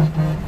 Thank you.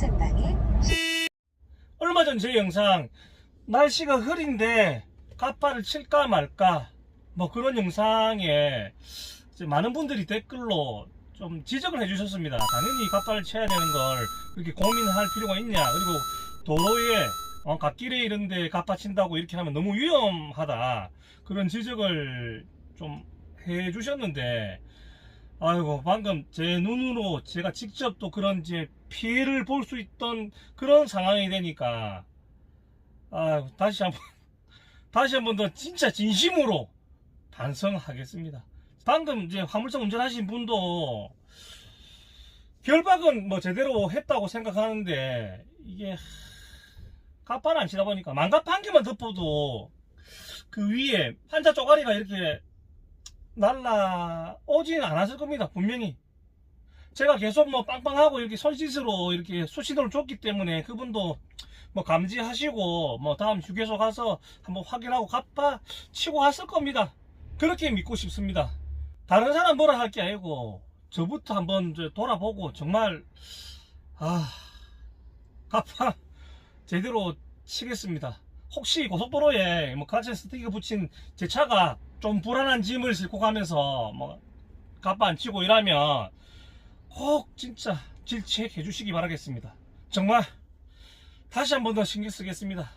좌회전방에. 얼마 전 제 영상 날씨가 흐린데 가파를 칠까 말까 뭐 그런 영상에 많은 분들이 댓글로 좀 지적을 해주셨습니다. 당연히 가파를 쳐야 되는 걸 그렇게 고민할 필요가 있냐. 그리고 도로에 어, 갓길에 이런데 가파 친다고 이렇게 하면 너무 위험하다. 그런 지적을 좀 해주셨는데 아이고 방금 제 눈으로 제가 직접 또 그런 이제 피해를 볼 수 있던 그런 상황이 되니까 아 다시 한번 다시 한번 더 진짜 진심으로 반성하겠습니다. 방금 이제 화물차 운전하신 분도 결박은 뭐 제대로 했다고 생각하는데 이게 갑바를 안 치다 보니까 한 개만 덮어도 그 위에 환자 쪼가리가 이렇게 날라오지는 않았을 겁니다 분명히. 제가 계속 뭐 빵빵하고 이렇게 손짓으로 이렇게 수신호를 줬기 때문에 그분도 뭐 감지하시고 뭐 다음 휴게소 가서 한번 확인하고 갚아 치고 갔을 겁니다. 그렇게 믿고 싶습니다. 다른 사람 뭐라 할 게 아니고 저부터 한번 돌아보고 정말 아 갚아 제대로 치겠습니다 혹시 고속도로에 뭐 가짜 스티커 붙인 제 차가 좀 불안한 짐을 싣고 가면서 뭐 치고 이러면 꼭 진짜 질책 해 주시기 바라겠습니다. 정말 다시 한 번 더 신경 쓰겠습니다.